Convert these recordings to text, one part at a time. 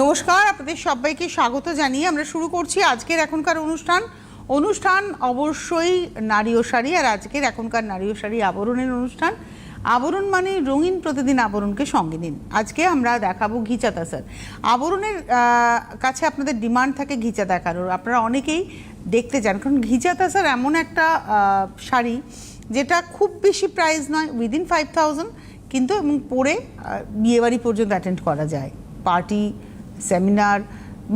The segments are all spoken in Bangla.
নমস্কার, আপনাদের সবাইকে স্বাগত জানিয়ে আমরা শুরু করছি আজকের এখনকার অনুষ্ঠান। অনুষ্ঠান অবশ্যই নারী ও শাড়ি, আর আজকের এখনকার নারী ও শাড়ি আবরণের অনুষ্ঠান। আবরণ মানে রঙিন প্রতিদিন আবরণকে সঙ্গে নিন। আজকে আমরা দেখাবো ঘিচাতা, স্যার। আবরণের কাছে আপনাদের ডিমান্ড থাকে ঘিচা দেখানোর। আপনারা অনেকেই দেখতে চান, কারণ ঘিচাতা, স্যার, এমন একটা শাড়ি যেটা খুব বেশি প্রাইস নয় উইদিন ফাইভ থাউজেন্ড কিন্তু এবং পরে বিয়েবাড়ি পর্যন্ত অ্যাটেন্ড করা যায়। পার্টি সেমিনার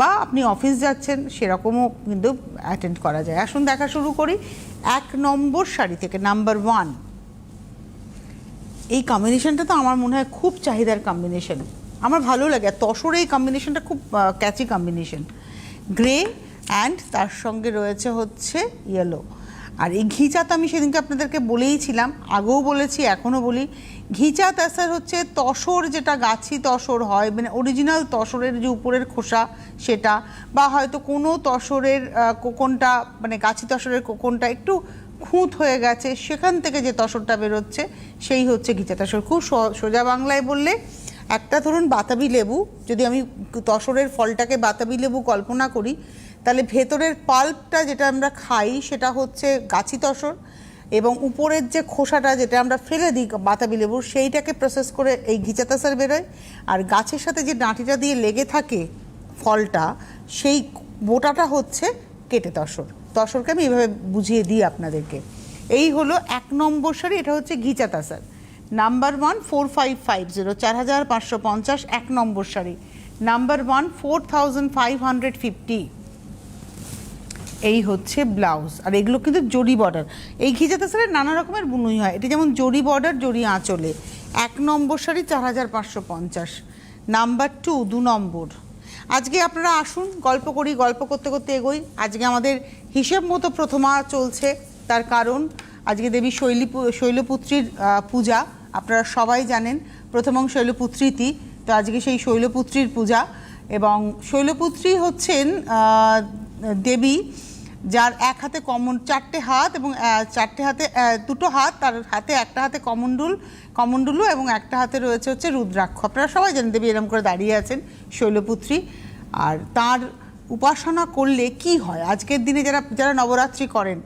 বা আপনি অফিস যাচ্ছেন, সেরকমও কিন্তু অ্যাটেন্ড করা যায়। আসুন, দেখা শুরু করি। এক নম্বর শাড়ি থেকে নাম্বার ওয়ান এই কম্বিনেশনটা তো আমার মনে হয় খুব চাহিদার কম্বিনেশন আমার ভালো লাগে। আর তসর এই কম্বিনেশনটা খুব ক্যাচি কম্বিনেশন গ্রে অ্যান্ড তার সঙ্গে রয়েছে হচ্ছে ইয়েলো আর এই ঘিচাত আমি সেদিনকে আপনাদেরকে বলেইছিলাম আগেও বলেছি, এখনও বলি। ঘিচাত আসার হচ্ছে তসর যেটা, গাছি তসর হয় মানে অরিজিনাল তসরের যে উপরের খোসা সেটা, বা হয়তো কোনো তসরের কোকনটা মানে গাছি তসরের কোকনটা একটু খুঁত হয়ে গেছে, সেখান থেকে যে তসরটা বেরোচ্ছে, সেই হচ্ছে ঘিচা তসর। খুব সোজা বাংলায় বললে, একটা ধরুন বাতাবি লেবু, যদি আমি তসরের ফলটাকে বাতাবি লেবু কল্পনা করি তাহলে ভেতরের পাল্পটা যেটা আমরা খাই সেটা হচ্ছে গাছি তসর এবং উপরের যে খোসাটা যেটা আমরা ফেলে দিই বাতাবি লেবুর, সেইটাকে প্রসেস করে এই ঘিচাতাসার বেরোয়। আর গাছের সাথে যে ডাঁটিটা দিয়ে লেগে থাকে ফলটা, সেই বোটাটা হচ্ছে কেটে তসর। তসরকে আমি এভাবে বুঝিয়ে দিই আপনাদেরকে। এই হলো এক নম্বর সারি, এটা হচ্ছে ghicha tussar. Number one four five five zero, চার হাজার পাঁচশো পঞ্চাশ, এক নম্বর সারি। Number one four thousand five hundred fifty. এই হচ্ছে ব্লাউজ। আর এগুলো কিন্তু জরি বর্ডার এই ঘিজাতে শাড়ির নানা রকমের বুনুই হয়। এটা যেমন জরি বর্ডার জরি আঁচলে। এক নম্বর শাড়ি চার হাজার পাঁচশো পঞ্চাশ। নাম্বার টু দু নম্বর। আজকে আপনারা আসুন, গল্প করি, গল্প করতে করতে এগোই। আজকে আমাদের হিসেব মতো প্রথমা চলছে, তার কারণ আজকে দেবী শৈলী শৈলপুত্রীর পূজা। আপনারা সবাই জানেন, প্রথমং শৈলপুত্রীতি। তো আজকে সেই শৈলপুত্রীর পূজা। এবং শৈলপুত্রী হচ্ছেন দেবী যার এক হাতে কমন চারটে হাত এবং চারটে হাতে দুটো হাত, তার হাতে একটা হাতে কমণ্ডুল কমণ্ডুলু এবং একটা হাতে রয়েছে হচ্ছে রুদ্রাক্ষ। আপনারা সবাই জানেন দেবী এরম করে দাঁড়িয়ে আছেন শৈলপুত্রী। আর তার উপাসনা করলে কি হয়? আজকের দিনে যারা যারা নবরাত্রি করেন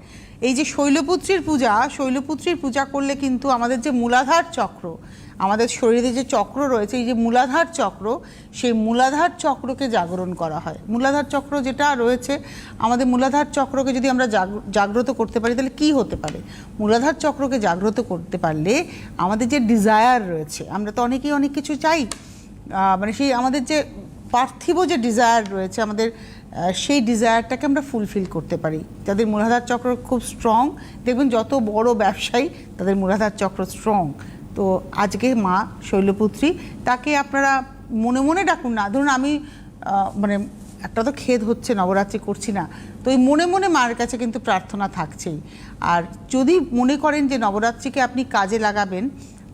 এই যে শৈলপুত্রীর পূজা শৈলপুত্রীর পূজা করলে কিন্তু আমাদের যে মূলাধার চক্র, আমাদের শরীরে যে চক্র রয়েছে, এই যে মূলাধার চক্র, সেই মূলাধার চক্রকে জাগরণ করা হয়। মূলাধার চক্র যেটা রয়েছে, আমাদের মূলাধার চক্রকে যদি আমরা জাগ্রত করতে পারি, তাহলে কি হতে পারে? মূলাধার চক্রকে জাগ্রত করতে পারলে আমাদের যে ডিজায়ার রয়েছে, আমরা তো অনেকেই অনেক কিছু চাই মানে সেই আমাদের যে পার্থিব যে ডিজায়ার রয়েছে, আমাদের সেই ডিজায়ারটাকে আমরা ফুলফিল করতে পারি। যাদের মূলাধার চক্র খুব স্ট্রং দেখবেন যত বড় ব্যবসায়ী, তাদের মূলাধার চক্র স্ট্রং তো আজকে মা শৈলপুত্রী, তাকে আপনারা মনে মনে ডাকুন না। ধরুন আমি মানে একটা তো খেদ হচ্ছে, নবরাত্রি করছি না। তো এই মনে মনে মায়ের কাছে কিন্তু প্রার্থনা থাকছেই। আর যদি মনে করেন যে নবরাত্রিকে আপনি কাজে লাগাবেন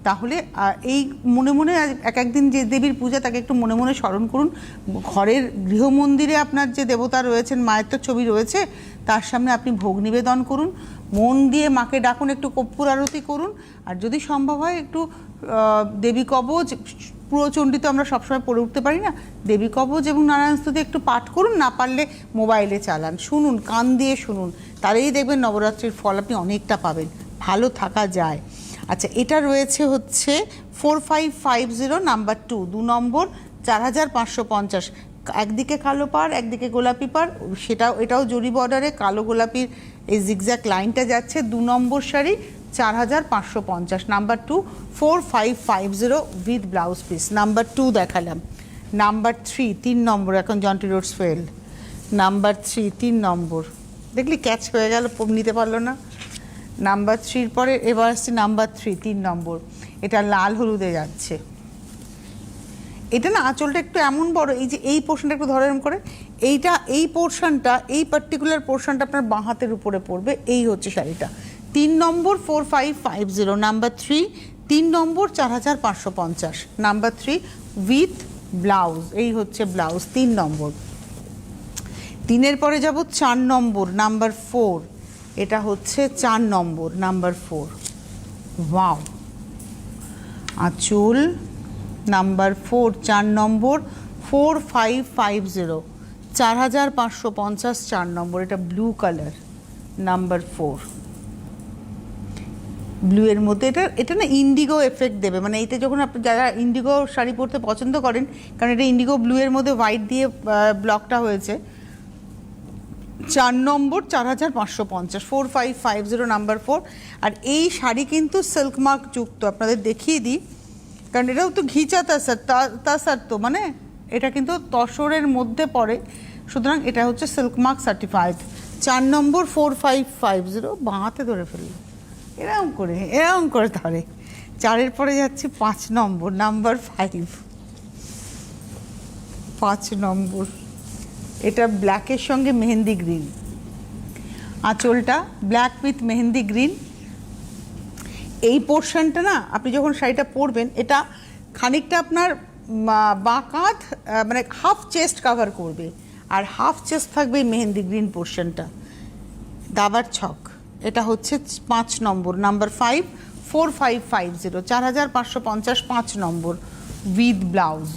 তাহলে আহ, এই মনে মনে এক একদিন যে দেবীর পূজা তাকে একটু মনে মনে স্মরণ করুন। ঘরের গৃহমন্দিরে আপনার যে দেবতা রয়েছেন মায়ের তো ছবি রয়েছে তার সামনে আপনি ভোগ নিবেদন করুন। মন দিয়ে মাকে ডাকুন একটু কর্পূর আরতি করুন। আর যদি সম্ভব হয় একটু দেবী কবচ পুরো তো আমরা সবসময় পড়ে উঠতে পারি না দেবী কবচ এবং নারায়ণ স্তুতি একটু পাঠ করুন না পারলে মোবাইলে চালান। শুনুন কান দিয়ে শুনুন তাহলেই দেখবেন নবরাত্রির ফল আপনি অনেকটা পাবেন। ভালো থাকা যায়। আচ্ছা এটা রয়েছে হচ্ছে four five five zero number two দু নম্বর, চার হাজার পাঁচশো পঞ্চাশ। একদিকে কালো পাড়, একদিকে গোলাপি পাড়, সেটাও, এটাও জরি বর্ডারে কালো গোলাপির এই জিগজ্যাক লাইনটা যাচ্ছে, দু নম্বর শাড়ি, চার হাজার পাঁচশো পঞ্চাশ। Number two four five five zero with blouse piece number two দেখালাম। নাম্বার থ্রি তিন নম্বর, এখন Jonty Rhodes field number three তিন নম্বর। দেখলি ক্যাচ হয়ে গেল নিতে পারল না। নাম্বার থ্রির পরে এবার আসছে নাম্বার থ্রি, তিন নম্বর। এটা লাল হলুদে যাচ্ছে। এটা না আঁচলটা একটু এমন বড়, এই যে এই পোর্শনটা একটু ধরে এরম করে, এইটা, এই পোর্শনটা এই পার্টিকুলার পোর্শনটা আপনার বাঁ হাতের উপরে পড়বে, এই হচ্ছে শাড়িটা। তিন নম্বর four five five zero number three, তিন নম্বর চার হাজার পাঁচশো পঞ্চাশ। নাম্বার থ্রি, উইথ ব্লাউজ, এই হচ্ছে ব্লাউজ, তিন নম্বর। তিনের পরে যাব চার নম্বর, নাম্বার ফোর। এটা হচ্ছে চার নম্বর নাম্বার ফোর ওয়াও আঁচল নাম্বার ফোর চার নম্বর ফোর ফাইভ ফাইভ জিরো চার হাজার পাঁচশো পঞ্চাশ চার নম্বর, এটা blue colour number four blue এর মধ্যে এটা এটা না ইন্ডিগো এফেক্ট দেবে মানে এইটা যখন আপনি যারা ইন্ডিগো শাড়ি পরতে পছন্দ করেন, কারণ এটা ইন্ডিগো ব্লু এর মধ্যে হোয়াইট দিয়ে ব্লকটা হয়েছে চার নম্বর, চার হাজার পাঁচশো পঞ্চাশ four five five zero number four আর এই শাড়ি কিন্তু সিল্ক মার্ক যুক্ত, আপনাদের দেখিয়ে দিই। কারণ এটাও তো ঘিচা তাসার তাসার তো মানে এটা কিন্তু তসরের মধ্যে পড়ে। সুতরাং এটা হচ্ছে সিল্ক মার্ক সার্টিফাইড চার নম্বর ফোর ফাইভ ফাইভ জিরো বাঁতে ধরে ফেলল এরকম করে এরকম করে ধরে। চারের পরে যাচ্ছি পাঁচ নম্বর নাম্বার ফাইভ পাঁচ নম্বর। এটা ব্ল্যাকের সঙ্গে মেহেন্দি গ্রিন আঁচলটা ব্ল্যাক উইথ মেহেন্দি গ্রিন এই পোর্শনটা না আপনি যখন শাড়িটা পরবেন এটা খানিকটা আপনার মা- বাঁ কাঁধ আহ, মানে হাফ চেস্ট কভার করবে। আর হাফ চেস্ট থাকবে মেহেন্দি গ্রিন পোর্শনটা দাবার ছক। এটা হচ্ছে পাঁচ নম্বর। Number five four five five zero চার হাজার পাঁচশো পঞ্চাশ পাঁচ নম্বর। উইথ ব্লাউজ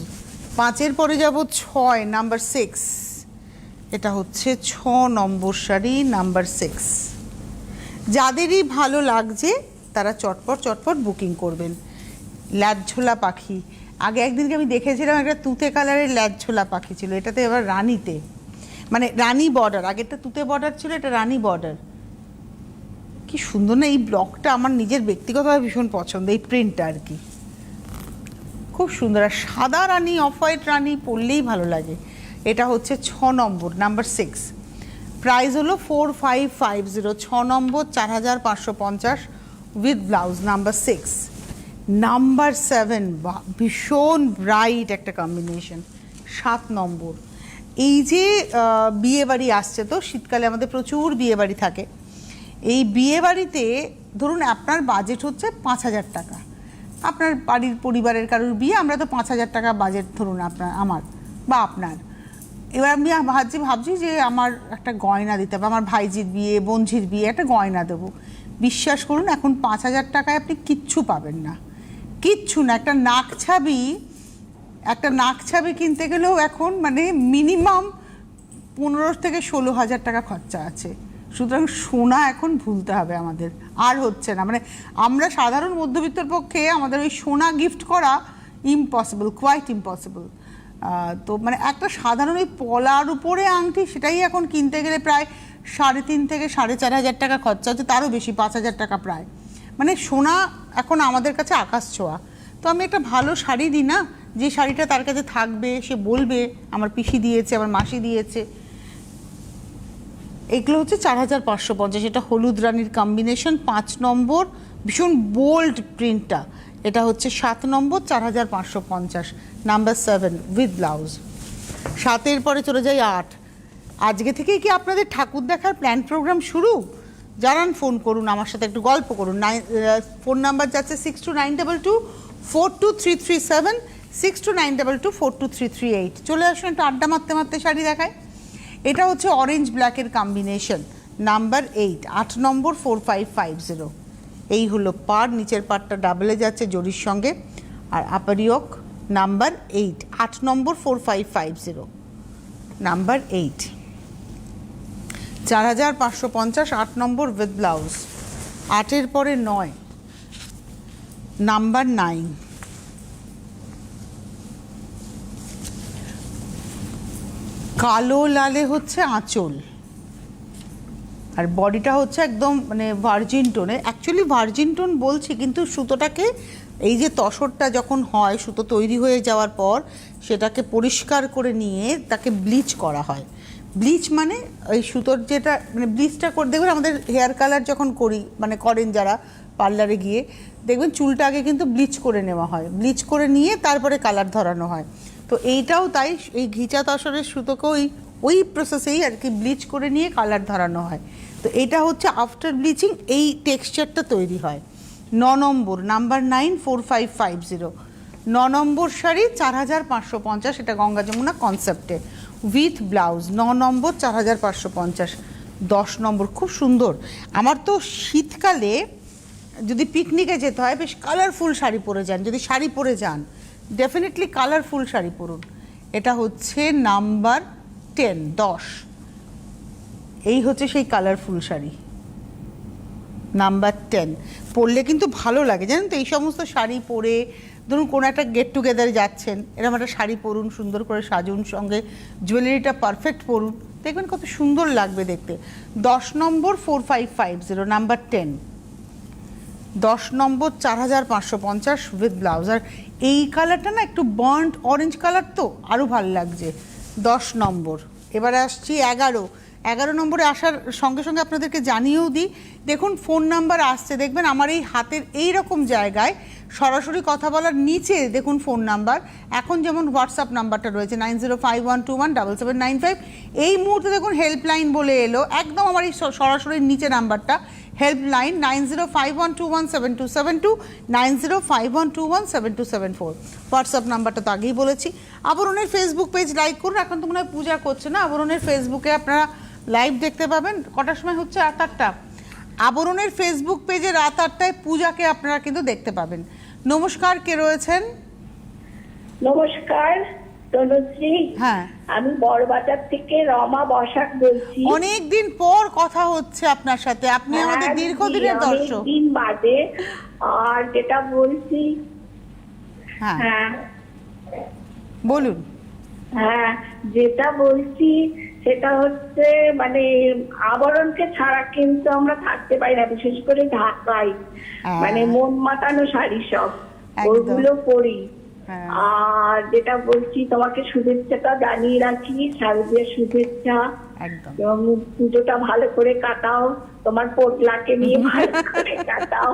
পাঁচের পরে যাব ছয়। নাম্বার সিক্স এটা হচ্ছে ছ নম্বর শাড়ি, নাম্বার সিক্স যাদেরই ভালো লাগছে, তারা চটপট চটপট বুকিং করবেন। ল্যাজঝোলা পাখি। আগে একদিনকে আমি দেখেছিলাম একটা তুতে কালারের ল্যাজঝোলা পাখি ছিল, এটাতে এবার রানীতে। মানে রানী বর্ডার আগেরটা তুতে বর্ডার ছিল, এটা রানী বর্ডার কি সুন্দর না, এই ব্লকটা আমার নিজের ব্যক্তিগতভাবে ভীষণ পছন্দ, এই প্রিন্টটা আর কি। খুব সুন্দর, আর সাদা রানী অফ হোয়াইট রানী পরলেই ভালো লাগে। এটা হচ্ছে ছ নম্বর নাম্বার সিক্স প্রাইস হলো ফোর ফাইভ ফাইভ জিরো ছ নম্বর, চার হাজার পাঁচশো পঞ্চাশ with blouse number six number seven ভীষণ ব্রাইট একটা কম্বিনেশন সাত নম্বর। এই যে বিয়ে বাড়ি আসছে তো, শীতকালে আমাদের প্রচুর বিয়ে বাড়ি থাকে। এই বিয়ে বাড়িতে ধরুন আপনার বাজেট হচ্ছে পাঁচ হাজার টাকা। আপনার বাড়ির পরিবারের কারোর বিয়ে, আমরা তো পাঁচ হাজার টাকা বাজেট ধরুন আপনার, আমার বা আপনার। এবার আমি ভাবছি ভাবছি যে আমার একটা গয়না দিতে হবে, আমার ভাইজির বিয়ে, বোনঝির বিয়ে, একটা গয়না দেবো। বিশ্বাস করুন, এখন পাঁচ হাজার টাকায় আপনি কিচ্ছু পাবেন না। কিচ্ছু না, একটা নাক ছাবি, একটা নাক ছাবি কিনতে গেলেও এখন মানে মিনিমাম পনেরো থেকে ষোলো হাজার টাকা খরচা আছে। সুতরাং সোনা এখন ভুলতে হবে আমাদের, আর হচ্ছে না। মানে আমরা সাধারণ মধ্যবিত্তর পক্ষে আমাদের ওই সোনা গিফট করা ইম্পসিবল কোয়াইট ইম্পসিবল তো মানে একটা সাধারণ ওই পলার উপরে আংটি সেটাই এখন কিনতে গেলে প্রায় সাড়ে তিন থেকে সাড়ে চার হাজার টাকা খরচা হচ্ছে তারও বেশি, পাঁচ হাজার টাকা প্রায়। মানে সোনা এখন আমাদের কাছে আকাশ ছোঁয়া। তো আমি একটা ভালো শাড়ি দিই না, যে শাড়িটা তার কাছে থাকবে, সে বলবে, আমার পিসি দিয়েছে, আমার মাসি দিয়েছে। এগুলো হচ্ছে চার হাজার পাঁচশো পঞ্চাশ, এটা হলুদ রানীর কম্বিনেশন পাঁচ নম্বর ভীষণ বোল্ড প্রিন্টটা এটা হচ্ছে সাত নম্বর, চার হাজার পাঁচশো পঞ্চাশ নাম্বার সেভেন উইথ ব্লাউজ সাতের পরে চলে যাই আট। আজকে থেকেই কি আপনাদের ঠাকুর দেখার প্ল্যান প্রোগ্রাম শুরু? জানান ফোন করুন, আমার সাথে একটু গল্প করুন। নাইন ফোন নাম্বার যাচ্ছে six two nine double two four two three three seven six two nine double two four two three three eight চলে আসুন একটু আড্ডা মারতে মারতে শাড়ি দেখায় এটা হচ্ছে অরেঞ্জ ব্ল্যাকের কম্বিনেশন নাম্বার এইট আট নম্বর ফোর ফাইভ ফাইভ জিরো এই হলো পার, নিচের পারটা ডাবলে যাচ্ছে জরির সঙ্গে। আর আপার ইয়ক নাম্বার এইট আট নম্বর four five five zero number eight চার হাজার পাঁচশো পঞ্চাশ, আট নম্বর উইথ ব্লাউজ আটের পরে নয় নাম্বার নাইন কালো লালে হচ্ছে আঁচল। আর বডিটা হচ্ছে একদম মানে ভার্জিন টোনে অ্যাকচুয়ালি ভার্জিন টোন বলছি, কিন্তু সুতোটাকে এই যে তসরটা যখন হয়, সুতো তৈরি হয়ে যাওয়ার পর, সেটাকে পরিষ্কার করে নিয়ে তাকে ব্লিচ করা হয়। ব্লিচ মানে ওই সুতোর যেটা মানে ব্লিচটা করে, দেখবেন আমাদের হেয়ার কালার যখন করি মানে করেন যারা পার্লারে গিয়ে, দেখবেন চুলটা আগে কিন্তু ব্লিচ করে নেওয়া হয়। ব্লিচ করে নিয়ে তারপরে কালার ধরানো হয়। তো এইটাও তাই, এই ঘিচা তসরের সুতোকে ওই ওই প্রসেসেই আর কি ব্লিচ করে নিয়ে কালার ধরানো হয়। তো এটা হচ্ছে আফটার ব্লিচিং এই টেক্সচারটা তৈরি হয়। ন number number nine four five five zero ন নম্বর শাড়ি, চার হাজার পাঁচশো পঞ্চাশ, এটা গঙ্গা যমুনা কনসেপ্টে উইথ ব্লাউজ ন নম্বর, চার হাজার পাঁচশো পঞ্চাশ। দশ নম্বর, খুব সুন্দর। আমার তো শীতকালে যদি পিকনিকে যেতে হয়, বেশ কালারফুল শাড়ি পরে যান। যদি শাড়ি পরে যান ডেফিনেটলি কালারফুল শাড়ি পরুন। এটা হচ্ছে নাম্বার টেন, দশ। এই হচ্ছে সেই কালারফুল শাড়ি। নাম্বার টেন পরলে কিন্তু ভালো লাগে। জানেন তো, এই সমস্ত শাড়ি পরে ধরুন কোনো একটা গেট টুগেদারে যাচ্ছেন, এরকম একটা শাড়ি পরুন, সুন্দর করে সাজুন, সঙ্গে জুয়েলারিটা পারফেক্ট পরুন, দেখবেন কত সুন্দর লাগবে দেখতে। দশ নম্বর four five five zero number ten দশ নম্বর চার হাজার পাঁচশো পঞ্চাশ উইথ ব্লাউজ আর এই কালারটা না একটু বার্ন্ট অরেঞ্জ কালার তো আরও ভালো লাগছে। দশ নম্বর। এবারে আসছি এগারো। এগারো নম্বরে আসার সঙ্গে সঙ্গে আপনাদেরকে জানিয়েও দিই, দেখুন ফোন নাম্বার আসছে, দেখবেন আমার এই হাতের এই রকম জায়গায় সরাসরি কথা বলার নিচে দেখুন ফোন নাম্বার। এখন যেমন হোয়াটসঅ্যাপ নাম্বারটা রয়েছে, nine zero five one two one double seven nine five. এই মুহূর্তে দেখুন হেল্পলাইন বলে এলো, একদম আমার এই সরাসরি নিচে নাম্বারটা। Helpline nine zero five one two one seven two seven two nine zero five one two one seven two seven four WhatsApp নাম্বারটা তো আগেই বলেছি। আবরণের ফেসবুক পেজ লাইক করুন। এখন তো মনে হয় পূজা করছে না। আবরণের ফেসবুকে আপনারা লাইভ দেখতে পাবেন। কটার সময় হচ্ছে রাত আটটা? আবরণের ফেসবুক পেজে রাত আটটায় পূজাকে আপনারা কিন্তু দেখতে পাবেন। নমস্কার, কে রয়েছেন? নমস্কার। তনুশ্রী হ্যাঁ। আমি বড়বাজার থেকে রমা বসাক বলছি। অনেক দিন পর কথা হচ্ছে আপনার সাথে। আপনি আমাদের হ্যাঁ, দীর্ঘদিনের দর্শক। অনেকদিন বাদে। আর যেটা বলছি হ্যাঁ। হ্যাঁ। বলুন। হ্যাঁ যেটা বলছি সেটা হচ্ছে মানে আবরণকে ছাড়া কিন্তু আমরা থাকতে পারি না বিশেষ করে ঢাকায়। হ্যাঁ। মানে মন মাতানো শাড়ি সব। ওগুলো পরি। আর যেটা বলছি তোমাকে শুভেচ্ছাটা জানিয়ে রাখি শারদীয় শুভেচ্ছা। একদম। এবং পুজোটা ভালো করে কাটাও তোমার পোটলাকে নিয়ে ভালো করে কাটাও।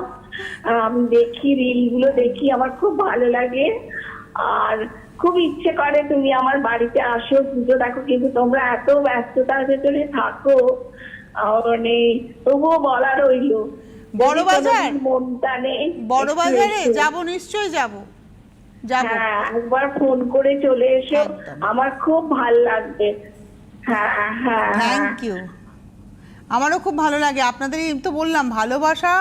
আমি দেখি রিলগুলো দেখি আমার খুব ভালো লাগে। আর খুব ইচ্ছে করে তুমি আমার বাড়িতে আসো পুজো দেখো কিন্তু তোমরা এত ব্যস্ততার ভেতরে থাকো। মানে তবুও বলা রইল বড় বাজার? কোনোদিন মন টানে বড় বাজারে। যাব নিশ্চয়ই যাব। যাব। হ্যাঁ একবার ফোন করে চলে এসো। আমার খুব ভালো লাগবে। হ্যাঁ হ্যাঁ থ্যাংক ইউ আমারও খুব ভালো লাগে। আপনাদের তো বললাম ভালোবাসা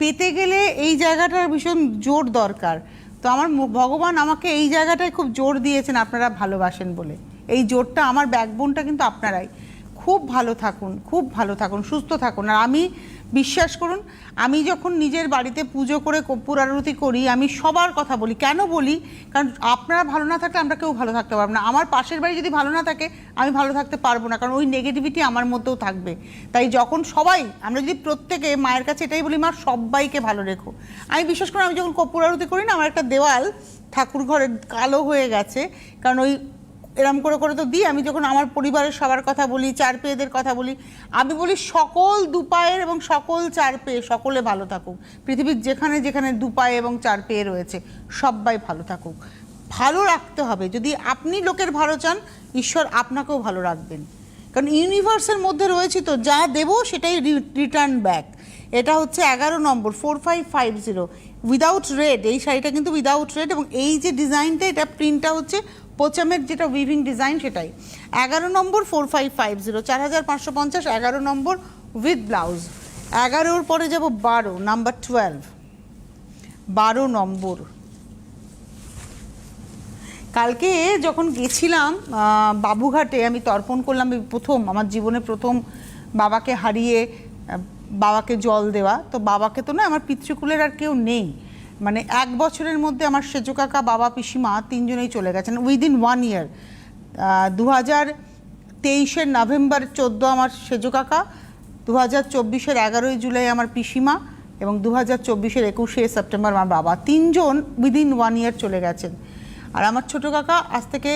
পেতে গেলে এই জায়গাটার ভীষণ জোর দরকার। তো আমার ভগবান আমাকে এই জায়গাটায় খুব জোর দিয়েছেন আপনারা ভালোবাসেন বলে। এই জোরটা আমার ব্যাকবোনটা কিন্তু আপনারাই। খুব ভালো থাকুন খুব ভালো থাকুন সুস্থ থাকুন। আর আমি বিশ্বাস করুন, আমি যখন নিজের বাড়িতে পুজো করে কর্পূর আরতি করি, আমি সবার কথা বলি। কেন বলি? কারণ আপনারা ভালো না থাকলে আমরা কেউ ভালো থাকতে পারব না। আমার পাশের বাড়ি যদি ভালো না থাকে, আমি ভালো থাকতে পারব না। কারণ ওই নেগেটিভিটি আমার মধ্যেও থাকবে। তাই যখন সবাই, আমরা যদি প্রত্যেকে মায়ের কাছে এটাই বলি, মা সবাইকে ভালো রেখো। আমি বিশ্বাস করি, আমি যখন কর্পূর আরতি করি না, আমার একটা দেওয়াল ঠাকুর ঘরে কালো হয়ে গেছে। কারণ ওই এরম করে করে তো দিই, আমি যখন আমার পরিবারের সবার কথা বলি, চার পেয়েদের কথা বলি, আমি বলি সকল দুপায়ের এবং সকল চার পেয়ে সকলে ভালো থাকুক। পৃথিবীর যেখানে যেখানে দুপায়ে এবং চার পেয়ে রয়েছে সবাই ভালো থাকুক। ভালো রাখতে হবে। যদি আপনি লোকের ভালো চান, ঈশ্বর আপনাকেও ভালো রাখবেন। কারণ ইউনিভার্সের মধ্যে রয়েছে তো, যা দেবো সেটাই রিটার্ন ব্যাক এটা হচ্ছে এগারো নম্বর four five five zero without red এই শাড়িটা কিন্তু উইদাউট রেড এবং এই যে ডিজাইনটা এটা প্রিন্টটা হচ্ছে পোচামের যেটা উইভিং ডিজাইন সেটাই। এগারো নম্বর ফোর ফাইভ ফাইভ জিরো চার হাজার পাঁচশো পঞ্চাশ, এগারো নম্বর উইথ ব্লাউজ এগারোর পরে যাব বারো নাম্বার টুয়েলভ বারো নম্বর। কালকে যখন গেছিলাম বাবুঘাটে, আমি তর্পণ করলাম প্রথম, আমার জীবনে প্রথম বাবাকে হারিয়ে বাবাকে জল দেওয়া। তো বাবাকে তো না, আমার পিতৃকুলের আর কেউ নেই। মানে এক বছরের মধ্যে আমার সেজো কাকা, বাবা, পিসিমা তিনজনেই চলে গেছেন। উইদিন ওয়ান ইয়ার দু হাজার তেইশের নভেম্বর চোদ্দ আমার সেজু কাকা দু হাজার চব্বিশের এগারোই জুলাই আমার পিসিমা, এবং দু হাজার চব্বিশের একুশে সেপ্টেম্বর আমার বাবা। তিনজন উইদিন ওয়ান ইয়ার চলে গেছেন। আর আমার ছোটো কাকা আজ থেকে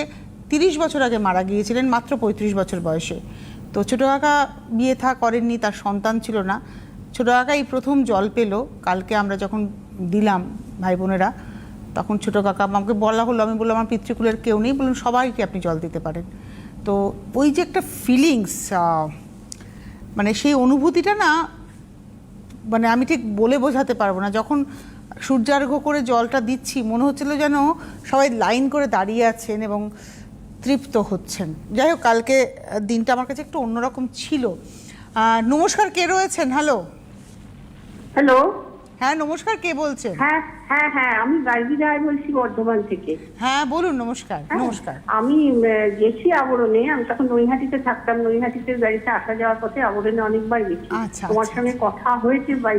তিরিশ বছর আগে মারা গিয়েছিলেন, মাত্র পঁয়ত্রিশ বছর বয়সে। তো ছোটো কাকা বিয়ে থা করেননি, তার সন্তান ছিল না। ছোটো কাকা এই প্রথম জল পেল। কালকে আমরা যখন দিলাম ভাই বোনেরা। তখন ছোটো কাকা আমাকে বলা হলো, আমি বললাম, আমার পিতৃকুলের কেউ নেই। বলুন সবাইকে আপনি জল দিতে পারেন। তো ওই যে একটা ফিলিংস মানে সেই অনুভূতিটা না মানে আমি ঠিক বলে বোঝাতে পারব না। যখন সূর্যার্ঘ্য করে জলটা দিচ্ছি, মনে হচ্ছিল যেন সবাই লাইন করে দাঁড়িয়ে আছেন এবং তৃপ্ত হচ্ছেন। যাই হোক, কালকে দিনটা আমার কাছে একটু অন্যরকম ছিল। নমস্কার, কে রয়েছেন? হ্যালো হ্যালো হ্যাঁ নমস্কার কে বলছেন? হ্যাঁ হ্যাঁ হ্যাঁ আমি গার্গী রায় বলছি বর্ধমান থেকে। হ্যাঁ বলুন নমস্কার হ্যাঁ, নমস্কার। আমি গেছি আবরণে আমি তখন নৈহাটিতে থাকতাম নৈহাটিতে গাড়িতে আসা যাওয়ার পথে আবরণে অনেকবার গেছি। আচ্ছা, তোমার আচ্ছা, সঙ্গে কথা হয়েছে বাই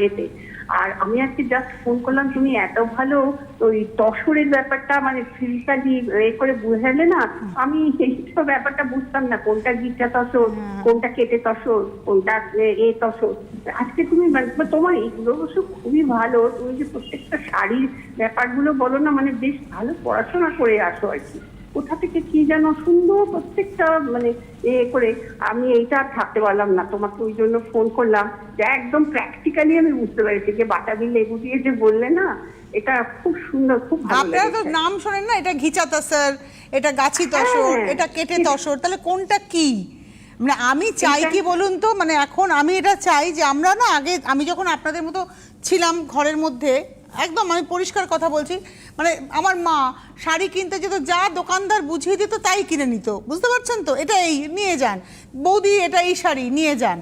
এতে। আর আমি আজকে জাস্ট ফোন করলাম তুমি এত ভালো ওই তসরের ব্যাপারটা মানে ফিজিক্যালি এ করে বুঝালে না আমি এইসব ব্যাপারটা বুঝতাম না কোনটা গিটা তসর কোনটা কেটে তসর কোনটা এ- তসর। আজকে তুমি মানে তোমার এইগুলো অবশ্য খুবই ভালো তুমি যে প্রত্যেকটা শাড়ির ব্যাপারগুলো বলো না মানে বেশ ভালো পড়াশোনা করে আসো আর কি। কোথা থেকে কি যেন সুন্দর প্রত্যেকটা মানে এ করে আমি এইটা আর থাকতে পারলাম না। তোমাকে ওই জন্য ফোন করলাম। যে একদম প্র্যাকটিক্যালি আমি বুঝতে পেরেছি যে বাটাবি লেবু দিয়ে যে বললে না এটা খুব সুন্দর খুব ভালো আপনারা তো নাম শোনেন না এটা ঘিচা তসর এটা গাছি তসর হ্যাঁ। এটা কেটে তসর তাহলে কোনটা কি? মানে আমি চাই কি বলুন তো? মানে এখন আমি এটা চাই যে আমরা না আগে আমি যখন আপনাদের মতো ছিলাম ঘরের মধ্যে একদম আমি পরিষ্কার কথা বলছি। মানে আমার মা শাড়ি কিনতে যেত, যা দোকানদার বুঝিয়ে দিত তাই কিনে নিত। বুঝতে পারছেন তো? এটা এই, নিয়ে যান। বৌদি, এটা এই শাড়ি, নিয়ে যান।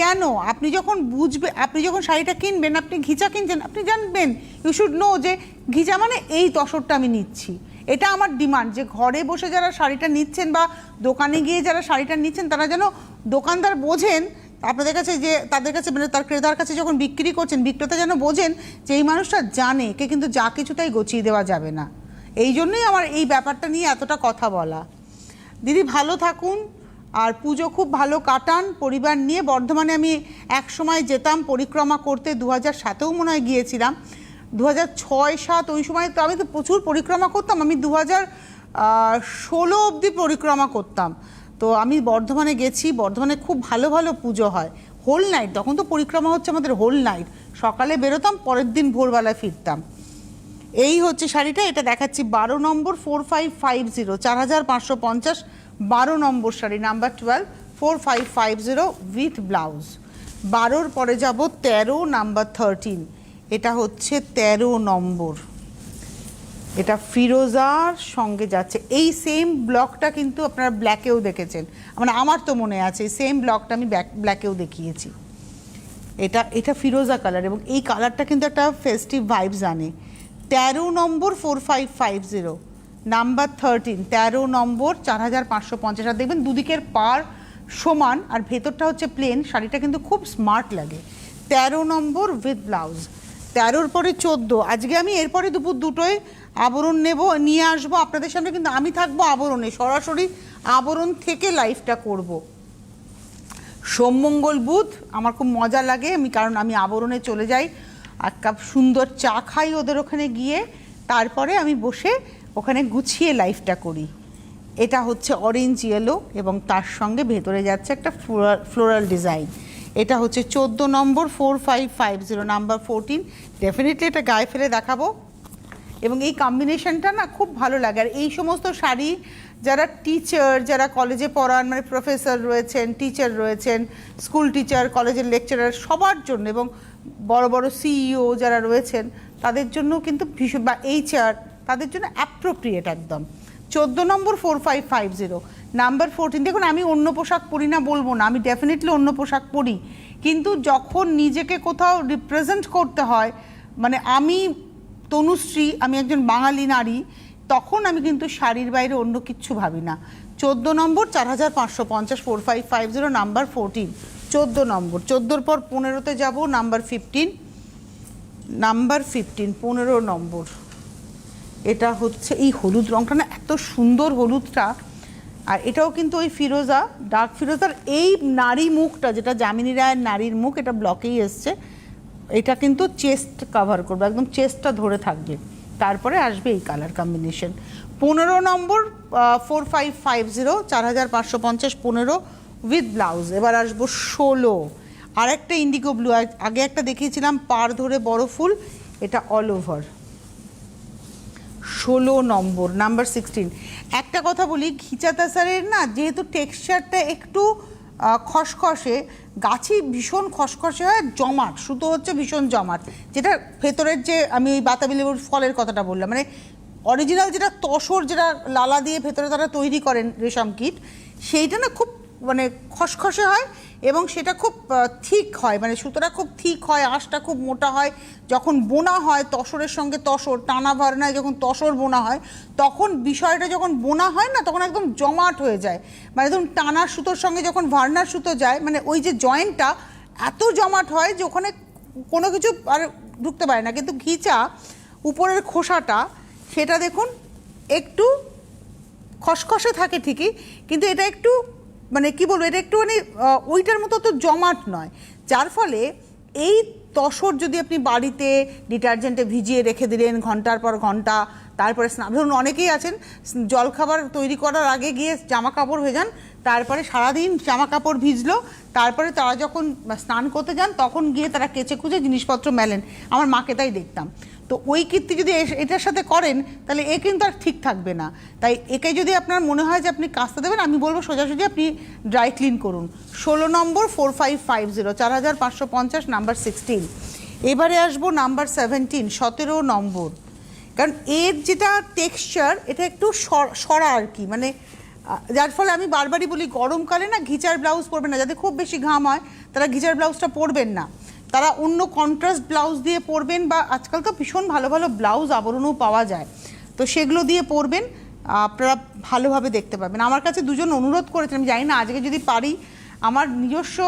কেন? আপনি যখন বুঝবে, আপনি যখন শাড়িটা কিনবেন, আপনি ঘিচা কিনছেন, আপনি জানবেন ইউ শুড নো যে ঘিচা মানে এই তসরটা আমি নিচ্ছি। এটা আমার ডিমান্ড যে ঘরে বসে যারা শাড়িটা নিচ্ছেন বা দোকানে গিয়ে যারা শাড়িটা নিচ্ছেন, তারা যেন দোকানদার বোঝেন আপনাদের কাছে যে, তাদের কাছে মানে তার ক্রেতার কাছে যখন বিক্রি করছেন, বিক্রেতা যেন বোঝেন যে এই মানুষটা জানে কে কিন্তু যা কিছুটাই গচিয়ে দেওয়া যাবে না। এই জন্যই আমার এই ব্যাপারটা নিয়ে এতটা কথা বলা। দিদি, ভালো থাকুন, আর পুজো খুব ভালো কাটান, পরিবার নিয়ে। বর্ধমানে আমি এক সময় যেতাম, পরিক্রমা করতে। দু হাজার সাতেও মনে হয় গিয়েছিলাম। দু হাজার ছয়, সাত, ওই সময় তো আমি তো প্রচুর পরিক্রমা করতাম। আমি দু হাজার ষোলো অবধি পরিক্রমা করতাম। তো আমি বর্ধমানে গেছি, বর্ধমানে খুব ভালো ভালো পুজো হয়। হোল নাইট, তখন তো পরিক্রমা হচ্ছে আমাদের হোল নাইট। সকালে বেরোতাম, পরের দিন ভোরবেলায় ফিরতাম। এই হচ্ছে শাড়িটা, এটা দেখাচ্ছি বারো নম্বর ফোর ফাইভ ফাইভ জিরো চার হাজার পাঁচশো পঞ্চাশ, বারো নম্বর sari number twelve four five five zero with blouse বারোর পরে যাব তেরো নাম্বার থার্টিন এটা হচ্ছে তেরো নম্বর। এটা ফিরোজার সঙ্গে যাচ্ছে। এই সেম ব্লকটা কিন্তু আপনারা ব্ল্যাকেও দেখেছেন। মানে আমার তো মনে আছে সেম ব্লকটা আমি ব্ল্যাকেও দেখিয়েছি। এটা এটা ফিরোজা কালার এবং এই কালারটা কিন্তু একটা ফেস্টিভ ভাইবস আনে। তেরো নম্বর four five five zero number thirteen তেরো নম্বর চার হাজার পাঁচশো পঞ্চাশ। আর দেখবেন দুদিকের পার সমান, আর ভেতরটা হচ্ছে প্লেন শাড়িটা কিন্তু খুব স্মার্ট লাগে। তেরো নম্বর উইথ ব্লাউজ তেরোর পরে চোদ্দ। আজকে আমি এরপরে দুপুর দুটোয় আবরণ নেব, নিয়ে আসব। আপনাদের সামনে কিন্তু আমি থাকব আবরণে, সরাসরি আবরণ থেকে লাইফটা করব। সোমমঙ্গল বুধ, আমার খুব মজা লাগে, আমি কারণ আমি আবরণে চলে যাই। এক কাপ সুন্দর চা খাই ওদের ওখানে গিয়ে, তারপরে আমি বসে ওখানে গুছিয়ে লাইফটা করি। এটা হচ্ছে অরেঞ্জ ইয়েলো এবং তার সঙ্গে ভেতরে যাচ্ছে একটা ফ্লোরাল ফ্লোরাল ডিজাইন এটা হচ্ছে চোদ্দ নম্বর four five five zero number fourteen definitely এটা গায়ে ফেলে দেখাবো। এবং এই কম্বিনেশনটা না খুব ভালো লাগে। আর এই সমস্ত শাড়ি যারা টিচার যারা কলেজে পড়ান মানে প্রফেসর রয়েছেন টিচার রয়েছেন স্কুল টিচার কলেজের লেকচারার সবার জন্য এবং বড় বড় সিইও যারা রয়েছেন, তাদের জন্য কিন্তু ভীষণ বা এইচআর তাদের জন্য অ্যাপ্রোপ্রিয়েট একদম। চোদ্দ নম্বর four five five zero number fourteen দেখুন, আমি অন্য পোশাক পরি না বলব না, আমি ডেফিনেটলি অন্য পোশাক পরি। কিন্তু যখন নিজেকে কোথাও রিপ্রেজেন্ট করতে হয় মানে আমি তনুশ্রী, আমি একজন বাঙালি নারী, তখন আমি কিন্তু শাড়ির বাইরে অন্য কিচ্ছু ভাবি না। চোদ্দ নম্বর, চার হাজার পাঁচশো পঞ্চাশ four five five zero number fourteen চোদ্দ নম্বর, চোদ্দোর পর পনেরোতে যাব নাম্বার ফিফটিন নাম্বার ফিফটিন পনেরো নম্বর। এটা হচ্ছে এই হলুদ রঙটা না, এত সুন্দর হলুদটা। আর এটাও কিন্তু ওই ফিরোজা ডার্ক ফিরোজার এই নারী মুখটা, যেটা যামিনী রায়ের নারীর মুখ, এটা ব্লকেই এসছে। এটা কিন্তু চেস্ট কভার করবে, একদম চেস্টটা ধরে থাকবে। তারপরে আসবে এই কালার কম্বিনেশন পনেরো নম্বর ফোর ফাইভ ফাইভ জিরো চার হাজার পাঁচশো পঞ্চাশ পনেরো উইথ ব্লাউজ এবার আসব ষোলো। আর একটা ইন্ডিগো ব্লু আগে একটা দেখিয়েছিলাম, পার ধরে বড় ফুল, এটা অল ওভার ষোলো নম্বর নাম্বার সিক্সটিন একটা কথা বলি ঘিচাতাসারের না যেহেতু টেক্সচারটা একটু খসখসে গাছি ভীষণ খসখসে হয় জমাট, সুতো হচ্ছে ভীষণ জমাট, যেটা ভেতরের যে আমি ওই বাতাবি লেবুর ফলের কথাটা বললাম মানে অরিজিনাল যেটা তসর, যেটা লালা দিয়ে ভেতরে তারা তৈরি করেন রেশম কিট, সেইটা না খুব মানে খসখসে হয় এবং সেটা খুব থিক হয়। মানে সুতোটা খুব থিক হয়, আঁশটা খুব মোটা হয়। যখন বোনা হয় তসরের সঙ্গে তসর, টানা ভারনায় যখন তসর বোনা হয়, তখন বিষয়টা যখন বোনা হয় না, তখন একদম জমাট হয়ে যায়। মানে একদম টানার সুতোর সঙ্গে যখন ভার্নার সুতো যায় মানে ওই যে জয়েন্টটা এত জমাট হয় যে ওখানে কোনো কিছু আর ঢুকতে পারে না। কিন্তু ঘিচা উপরের খোসাটা, সেটা দেখুন একটু খসখসে থাকে ঠিকই, কিন্তু এটা একটু মানে কি বলব, এটা একটু মানে ওইটার মতো তো জমাট নয়। যার ফলে এই তসর যদি আপনি বাড়িতে ডিটারজেন্টে ভিজিয়ে রেখে দিলেন ঘণ্টার পর ঘণ্টা, তারপরে স্নান ধরুন অনেকেই আছেন জলখাবার তৈরি করার আগে গিয়ে জামা কাপড় যান, তারপরে সারাদিন জামা কাপড় ভিজলো, তারপরে তারা যখন স্নান করতে যান, তখন গিয়ে তারা কেচে কুচে জিনিসপত্র মেলেন। আমার মাকে তাই দেখতাম। তো ওই কীর্তি যদি এটার সাথে করেন, তাহলে এ কিন্তু আর ঠিক থাকবে না। তাই একে যদি আপনার মনে হয় যে আপনি কাজটা দেবেন, আমি বলব সোজাসুজি আপনি ড্রাই ক্লিন করুন। ষোলো নম্বর ফোর ফাইভ ফাইভ জিরো চার হাজার পাঁচশো পঞ্চাশ নাম্বার সিক্সটিন এবারে আসব নাম্বার সেভেন্টিন সতেরো নম্বর। কারণ এর যেটা টেক্সচার এটা একটু সর- আর কি মানে যার ফলে আমি বারবারই বলি, গরমকালে না ঘিচার ব্লাউজ পরবেন না যাদের খুব বেশি ঘাম হয়, তারা ঘিচার ব্লাউজটা পরবেন না। তারা অন্য কন্ট্রাস্ট ব্লাউজ দিয়ে পরবেন বা আজকাল তো ভীষণ ভালো ভালো ব্লাউজ আবরণও পাওয়া যায়। তো সেগুলো দিয়ে পরবেন, আপনারা ভালোভাবে দেখতে পাবেন। আমার কাছে দুজন অনুরোধ করেছেন, আমি জানি না, আজকে যদি পারি, আমার নিজস্ব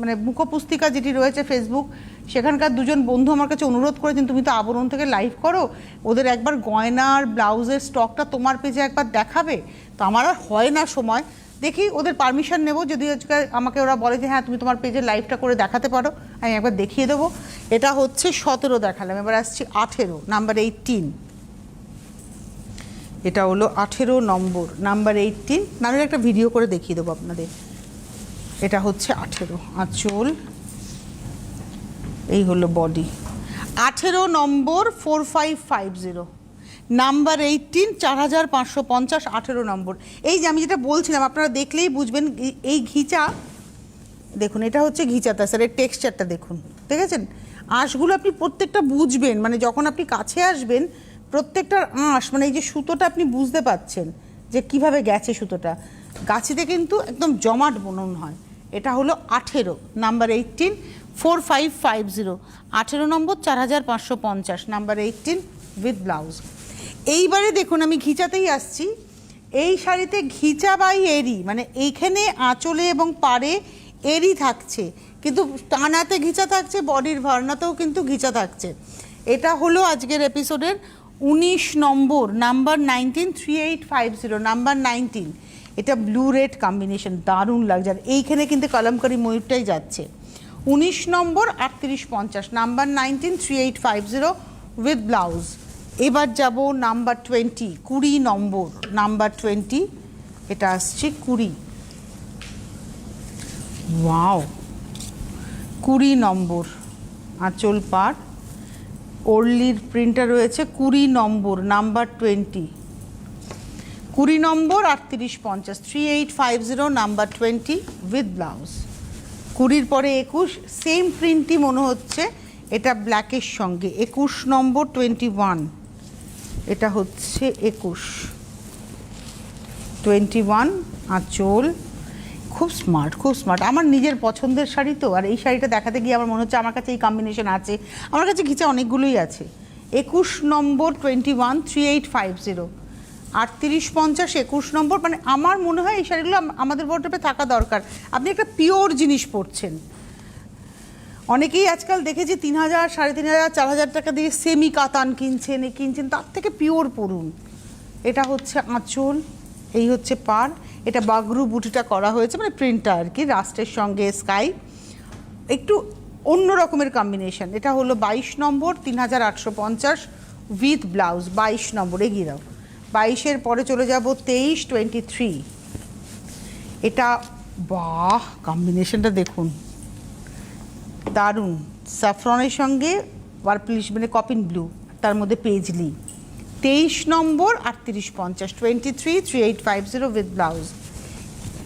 মানে মুখপুস্তিকা যেটি রয়েছে ফেসবুক সেখানকার দুজন বন্ধু আমার কাছে অনুরোধ করেছেন, তুমি তো আবরণ থেকে লাইভ করো, ওদের একবার গয়নার ব্লাউজের স্টকটা তোমার পেজে একবার দেখাবে। তো আমার আর হয় না সময় দেখি ওদের পারমিশন নেব। যদি আজকে আমাকে ওরা বলে যে হ্যাঁ তুমি তোমার পেজে লাইভটা করে দেখাতে পারো, আমি একবার দেখিয়ে দেবো। এটা হচ্ছে সতেরো দেখালাম। এবার আসছি আঠেরো নাম্বার এইটিন এটা হলো আঠেরো নম্বর নাম্বার এইটিন নামের একটা ভিডিও করে দেখিয়ে দেবো আপনাদের। এটা হচ্ছে আঠেরো। আঁচল, এই হলো বডি আঠেরো নম্বর four five five zero number eighteen চার হাজার পাঁচশো পঞ্চাশ, আঠেরো নম্বর। এই যে আমি যেটা বলছিলাম, আপনারা দেখলেই বুঝবেন এই- ঘিচা। দেখুন, এটা হচ্ছে ঘিচাতা স্যার, এর টেক্সচারটা দেখুন, ঠিক আছে? আঁশগুলো আপনি প্রত্যেকটা বুঝবেন মানে যখন আপনি কাছে আসবেন প্রত্যেকটার আঁশ মানে এই যে সুতোটা আপনি বুঝতে পাচ্ছেন যে কীভাবে গেছে সুতোটা। গাছিতে কিন্তু একদম জমাট বুনন হয়। এটা হলো আঠেরো, number eighteen four five five zero আঠেরো নম্বর, চার হাজার পাঁচশো পঞ্চাশ, নাম্বার এইটিন উইথ ব্লাউজ এইবারে দেখুন, আমি ঘিচাতেই আসছি। এই শাড়িতে ঘিচা বাই এরি মানে এইখানে আঁচলে এবং পাড়ে এরি থাকছে। কিন্তু টানাতে ঘিচা থাকছে, বডির ভার্নাতেও কিন্তু ঘিচা থাকছে। এটা হলো আজকের এপিসোডের উনিশ নম্বর, number nineteen, three eight five zero, number nineteen. এটা ব্লু রেড কম্বিনেশন, দারুণ লাগছে। আর এইখানে কিন্তু কলমকারি ময়ূরটাই যাচ্ছে। উনিশ নম্বর, আটত্রিশ পঞ্চাশ, number nineteen, three eight five zero, with blouse. এবার যাব নাম্বার টোয়েন্টি, কুড়ি নম্বর। নাম্বার টোয়েন্টি, এটা আসছে কুড়ি। ওয়াও। কুড়ি নম্বর, আঁচল পাড় ওর্লির প্রিন্টার রয়েছে কুড়ি নম্বর, নাম্বার টোয়েন্টি। কুড়ি নম্বর, আটত্রিশ পঞ্চাশ, three eight five zero, number twenty, with blouse. কুড়ির পরে একুশ, সেম প্রিন্টই মনে হচ্ছে, এটা ব্ল্যাকের সঙ্গে। একুশ নম্বর, টোয়েন্টি ওয়ান। এটা হচ্ছে একুশ। টোয়েন্টি ওয়ান আঁচল। খুব স্মার্ট খুব স্মার্ট আমার নিজের পছন্দের শাড়ি তো, আর এই শাড়িটা দেখাতে গিয়ে আমার মনে হচ্ছে আমার কাছে এই কম্বিনেশন আছে। আমার কাছে ঘিচে অনেকগুলোই আছে। একুশ নম্বর twenty one three eight five zero আটত্রিশ, পঞ্চাশ, একুশ নম্বর মানে আমার মনে হয় এই শাড়িগুলো আম- আমাদের বর্ডারে থাকা দরকার। আপনি একটা পিওর জিনিস পরছেন। অনেকেই আজকাল দেখেছি তিন হাজার, সাড়ে তিন হাজার, চার হাজার টাকা দিয়ে সেমি কাতান কিনছেন, এ কিনছেন, তার থেকে পিওর পড়ুন। এটা হচ্ছে আঁচল, এই হচ্ছে পার এটা বাগরু বুটিটা করা হয়েছে মানে প্রিন্টটা আর কি রাস্টের সঙ্গে স্কাই একটু অন্য রকমের কম্বিনেশন এটা হলো বাইশ নম্বর, তিন হাজার আটশো পঞ্চাশ উইথ ব্লাউজ বাইশ নম্বর, এগিয়ে দাও। বাইশের পরে চলে যাব তেইশ টোয়েন্টি থ্রি এটা, বাহ কম্বিনেশনটা দেখুন। দারুণ। স্যাফরনের সঙ্গে পার্পলিশ মানে কপিন ব্লু তার মধ্যে পেজলি তেইশ নম্বর, আটত্রিশ পঞ্চাশ twenty three three eight five zero with blouse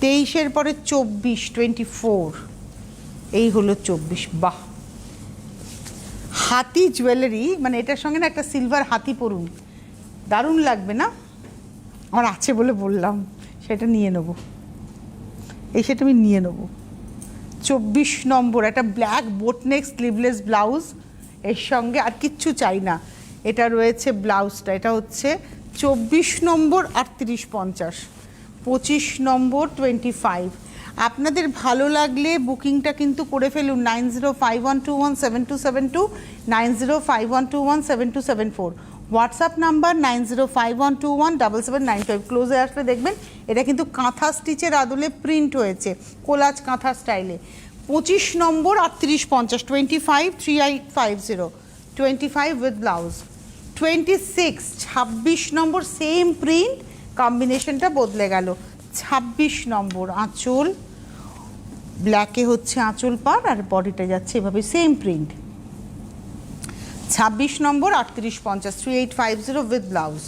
তেইশের পরে চব্বিশ টোয়েন্টি ফোর এই হলো চব্বিশ, বাহ। হাতি জুয়েলারি মানে এটার সঙ্গে না একটা সিলভার হাতি পরুন। দারুণ লাগবে না? আমার আছে বলে বললাম, সেটা নিয়ে নেব। এই সেটা আমি নিয়ে নেব। চব্বিশ নম্বর, একটা ব্ল্যাক বোটনেক স্লিভলেস ব্লাউজ এর সঙ্গে আর কিচ্ছু চাই না। এটা রয়েছে ব্লাউজটা এটা হচ্ছে চব্বিশ নম্বর আটত্রিশ পঞ্চাশ, পঁচিশ নম্বর টোয়েন্টি ফাইভ আপনাদের ভালো লাগলে বুকিংটা কিন্তু করে ফেলুন nine zero five one two one seven two seven two, nine zero five one two one seven two seven four. WhatsApp number nine zero five one two one double seven nine five ক্লোজে আসলে দেখবেন, এটা কিন্তু কাঁথা স্টিচের আদলে প্রিন্ট হয়েছে, কোলাজ কাঁথা স্টাইলে। পঁচিশ নম্বর আটত্রিশ পঞ্চাশ twenty five three eight five zero twenty five with blouse twenty six ছাব্বিশ নম্বর সেম প্রিন্ট কম্বিনেশনটা বদলে গেল। ছাব্বিশ নম্বর আঁচল ব্ল্যাকে হচ্ছে আঁচল পার আর বডিটা যাচ্ছে এভাবে সেম প্রিন্ট ছাব্বিশ নম্বর, আটত্রিশ পঞ্চাশ three eight five zero with blouse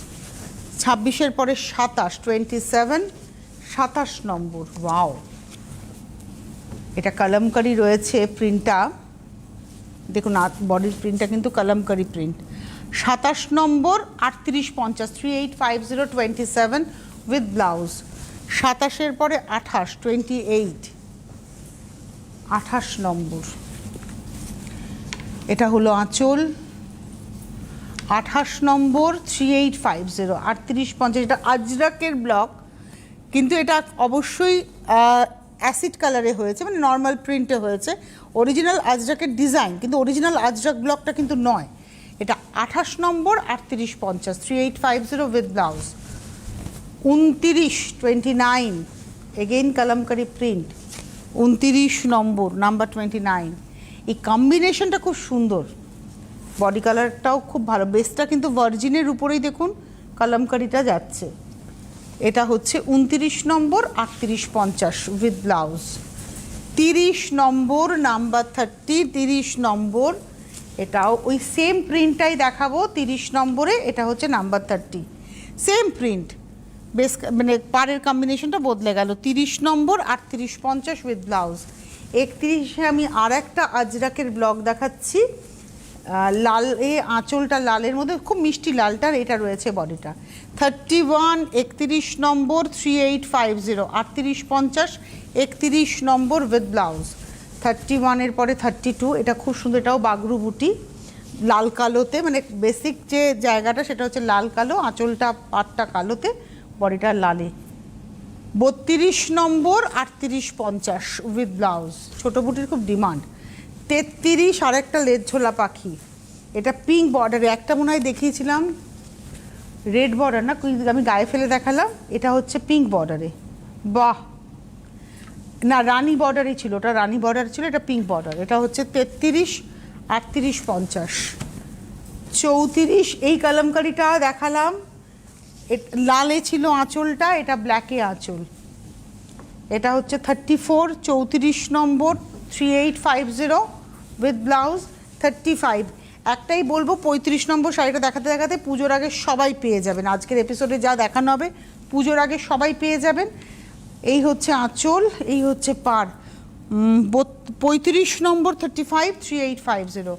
ছাব্বিশের পরে সাতাশ টোয়েন্টি সেভেন সাতাশ নম্বর ওয়াও এটা কলমকারি রয়েছে প্রিন্টটা দেখুন বডির প্রিন্টটা কিন্তু কলমকারি প্রিন্ট সাতাশ নম্বর, আটত্রিশ পঞ্চাশ three eight five zero twenty seven with blouse সাতাশের পরে আঠাশ টোয়েন্টি এইট আঠাশ নম্বর। এটা হলো আঁচল। আঠাশ নম্বর থ্রি এইট ফাইভ জিরো আটত্রিশ পঞ্চাশ, এটা আজরাকের ব্লক কিন্তু এটা অবশ্যই অ্যাসিড কালারে হয়েছে মানে নর্মাল প্রিন্টে হয়েছে। অরিজিনাল আজরাকের ডিজাইন কিন্তু অরিজিনাল আজরাক ব্লকটা কিন্তু নয়। এটা আঠাশ নম্বর, আটত্রিশ পঞ্চাশ three eight five zero with blouse উনতিরিশ twenty nine again Kalamkari print উনতিরিশ নম্বর নাম্বার টোয়েন্টি নাইন এই কম্বিনেশনটা খুব সুন্দর। বডি কালারটাও খুব ভালো। বেসটা কিন্তু ভার্জিনের উপরেই দেখুন, কালামকারিটা যাচ্ছে। এটা হচ্ছে উনতিরিশ নম্বর, আটত্রিশ পঞ্চাশ উইথ ব্লাউজ তিরিশ নম্বর নাম্বার থার্টি তিরিশ নম্বর, এটাও ওই সেম প্রিন্টটাই দেখাবো, তিরিশ নম্বরে এটা হচ্ছে নাম্বার থার্টি সেম প্রিন্ট বেশ মানে পাড়ের কম্বিনেশনটা বদলে গেল, তিরিশ নম্বর, আটত্রিশ পঞ্চাশ উইথ ব্লাউজ একত্রিশে আমি আর একটা আজরাকের ব্লগ দেখাচ্ছি। লাল এ আঁচলটা লালের মধ্যে, খুব মিষ্টি লালটার এটা রয়েছে বডিটা। থার্টি ওয়ান একত্রিশ নম্বর থ্রি এইট ফাইভ জিরো আটত্রিশ পঞ্চাশ, একত্রিশ নম্বর উইথ ব্লাউজ থার্টি ওয়ানের পরে থার্টি টু এটা খুব সুন্দর, এটাও বাগরু বুটি। লাল কালোতে মানে বেসিক যে জায়গাটা, সেটা হচ্ছে লাল কালো, আঁচলটা পাটটা কালোতে, বডিটা লালে। বত্রিশ নম্বর, আটত্রিশ পঞ্চাশ উইথ ব্লাউজ ছোটো বুটির খুব ডিমান্ড। তেত্রিশ আর একটা লেজ ঝোলা পাখি। এটা পিঙ্ক বর্ডারে একটা মনে হয় দেখিয়েছিলাম রেড বর্ডার না আমি গায়ে ফেলে দেখালাম। এটা হচ্ছে পিঙ্ক বর্ডারে বাহ! না, রানী বর্ডারই ছিল, ওটা রানী বর্ডার ছিল, এটা পিঙ্ক বর্ডার এটা হচ্ছে তেত্রিশ, আটত্রিশ, পঞ্চাশ। চৌত্রিশ, এই কালামকারিটা দেখালাম। লালে ছিল আঁচলটা, এটা ব্ল্যাকে আঁচল। এটা হচ্ছে থার্টি ফোর চৌত্রিশ নম্বর three eight five zero with blouse thirty five একটাই বলব, পঁয়ত্রিশ নম্বর শাড়িটা দেখাতে দেখাতে পুজোর আগে সবাই পেয়ে যাবেন। আজকের এপিসোডে যা দেখানো হবে, পুজোর আগে সবাই পেয়ে যাবেন। এই হচ্ছে আঁচল, এই হচ্ছে পার। পঁয়ত্রিশ নম্বর thirty five three eight five zero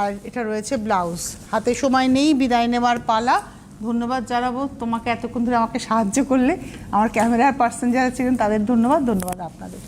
আর এটা রয়েছে ব্লাউজ হাতে সময় নেই, বিদায় নেওয়ার পালা। ধন্যবাদ জানাব তোমাকে এতক্ষণ ধরে আমাকে সাহায্য করলে। আমার ক্যামেরার পার্সন যারা ছিলেন তাদের ধন্যবাদ। ধন্যবাদ আপনাদের।